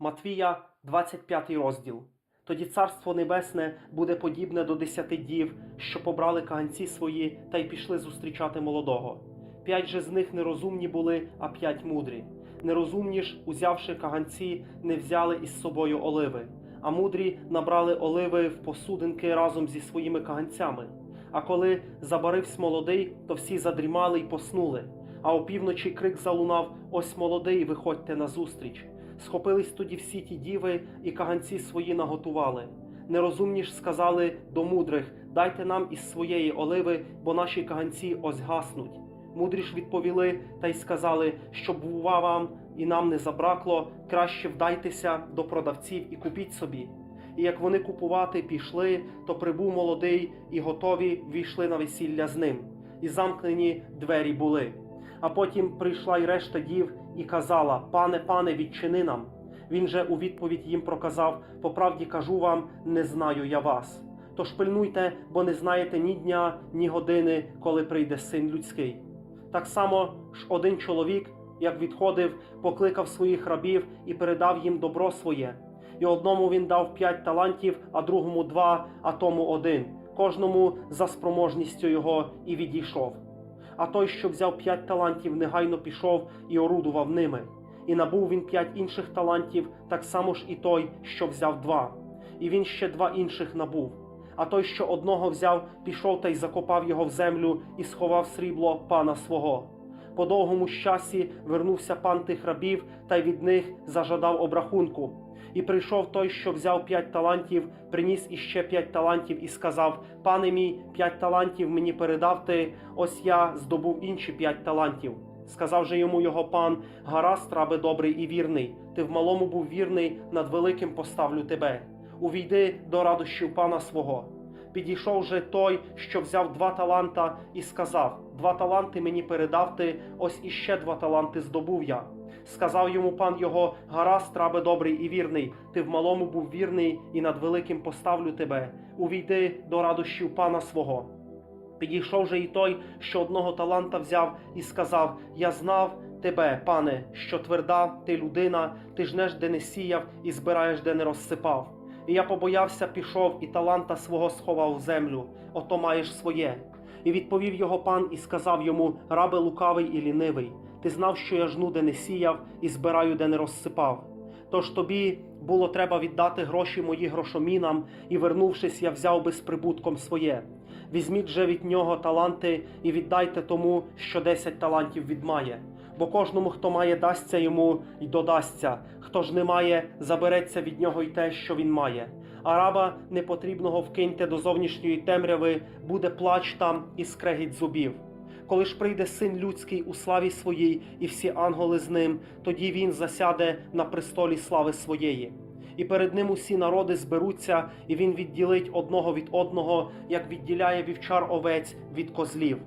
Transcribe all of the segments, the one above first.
Матвія, 25 розділ. Тоді Царство Небесне буде подібне до десяти дів, що побрали каганці свої та й пішли зустрічати молодого. П'ять же з них нерозумні були, а п'ять мудрі. Нерозумні ж, узявши каганці, не взяли із собою оливи, а мудрі набрали оливи в посудинки разом зі своїми каганцями. А коли забаривсь молодий, то всі задрімали й поснули. А опівночі крик залунав: Ось молодий, виходьте назустріч. Схопились тоді всі ті діви і каганці свої наготували. Нерозумні ж сказали до мудрих: Дайте нам із своєї оливи, бо наші каганці ось гаснуть. Мудрі ж відповіли та й сказали, щоб бува вам і нам не забракло, краще вдайтеся до продавців і купіть собі. І як вони купувати пішли, то прибув молодий і готові війшли на весілля з ним, і замкнені двері були. А потім прийшла й решта дів і казала: Пане, пане, відчини нам. Він же у відповідь їм проказав: По правді кажу вам, не знаю я вас. Тож пильнуйте, бо не знаєте ні дня, ні години, коли прийде син людський. Так само ж один чоловік, як відходив, покликав своїх рабів і передав їм добро своє. І одному він дав п'ять талантів, а другому два, а тому один, кожному за спроможністю його і відійшов. А той, що взяв п'ять талантів, негайно пішов і орудував ними. І набув він п'ять інших талантів, так само ж і той, що взяв два. І він ще два інших набув. А той, що одного взяв, пішов та й закопав його в землю і сховав срібло пана свого. По довгому ж часі вернувся пан тих рабів та й від них зажадав обрахунку. І прийшов той, що взяв п'ять талантів, приніс іще п'ять талантів і сказав: Пане мій, п'ять талантів мені передав ти, ось я здобув інші п'ять талантів. Сказав же йому його пан: Гаразд, рабе добрий і вірний. Ти в малому був вірний, над великим поставлю тебе. Увійди до радощів пана свого. Підійшов же той, що взяв два таланта, і сказав: Два таланти мені передав ти, ось іще два таланти здобув я. Сказав йому пан його: Гаразд, рабе добрий і вірний, ти в малому був вірний, і над великим поставлю тебе. Увійди до радощів пана свого. Підійшов же і той, що одного таланта взяв, і сказав: Я знав тебе, пане, що тверда, ти людина, ти жнеш, де не сіяв, і збираєш, де не розсипав. І я побоявся, пішов, і таланта свого сховав в землю, ото маєш своє. І відповів його пан і сказав йому: Рабе лукавий і лінивий, ти знав, що я жну, де не сіяв, і збираю, де не розсипав. Тож тобі було треба віддати гроші мої грошомінам, і, вернувшись, я взяв би з прибутком своє. Візьміть же від нього таланти і віддайте тому, що десять талантів відмає. Бо кожному, хто має, дасться йому й додасться, хто ж не має, забереться від нього й те, що він має. А раба непотрібного вкиньте до зовнішньої темряви, буде плач там і скрегіть зубів. Коли ж прийде син людський у славі своїй, і всі ангели з ним, тоді він засяде на престолі слави своєї. І перед ним усі народи зберуться, і він відділить одного від одного, як відділяє вівчар овець від козлів.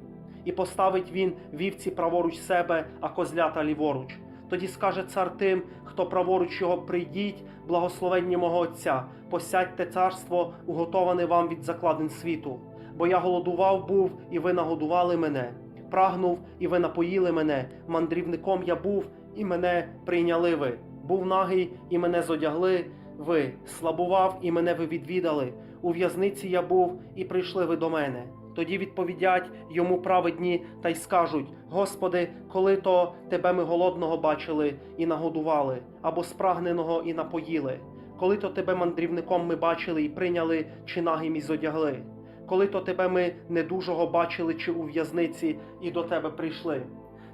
І поставить він вівці праворуч себе, а козлята ліворуч. Тоді скаже цар тим, хто праворуч його прийдіть, благословення мого Отця, посядьте царство, уготоване вам від закладин світу. Бо я голодував був, і ви нагодували мене, прагнув, і ви напоїли мене, мандрівником я був, і мене прийняли ви. Був нагий, і мене зодягли ви, слабував, і мене ви відвідали. У в'язниці я був, і прийшли ви до мене. Тоді відповідять йому праведні та й скажуть: Господи, коли то тебе ми голодного бачили і нагодували, або спрагненого і напоїли, коли то тебе мандрівником ми бачили і прийняли, чи нагим і зодягли, коли то тебе ми недужого бачили, чи у в'язниці, і до тебе прийшли.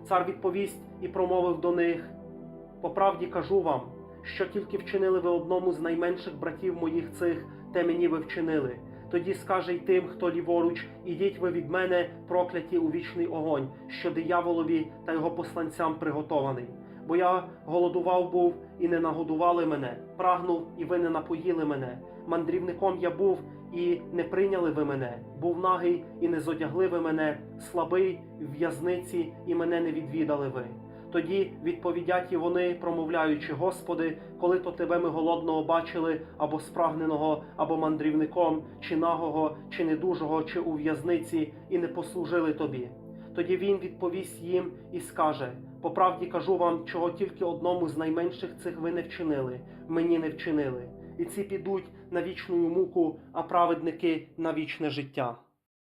Цар відповість і промовив до них: По правді кажу вам, що тільки вчинили ви одному з найменших братів моїх цих, те мені ви вчинили. Тоді скаже й тим, хто ліворуч, ідіть ви від мене, прокляті у вічний огонь, що дияволові та його посланцям приготований. Бо я голодував був і не нагодували мене, прагнув, і ви не напоїли мене. Мандрівником я був і не прийняли ви мене. Був нагий і не зодягли ви мене, слабий в в'язниці, і мене не відвідали ви. Тоді відповідять і вони, промовляючи, Господи, коли то тебе ми голодного бачили, або спрагненого, або мандрівником, чи нагого, чи недужого, чи у в'язниці, і не послужили тобі. Тоді він відповість їм і скаже: По правді кажу вам, чого тільки одному з найменших цих ви не вчинили, мені не вчинили. І ці підуть на вічну муку, а праведники на вічне життя.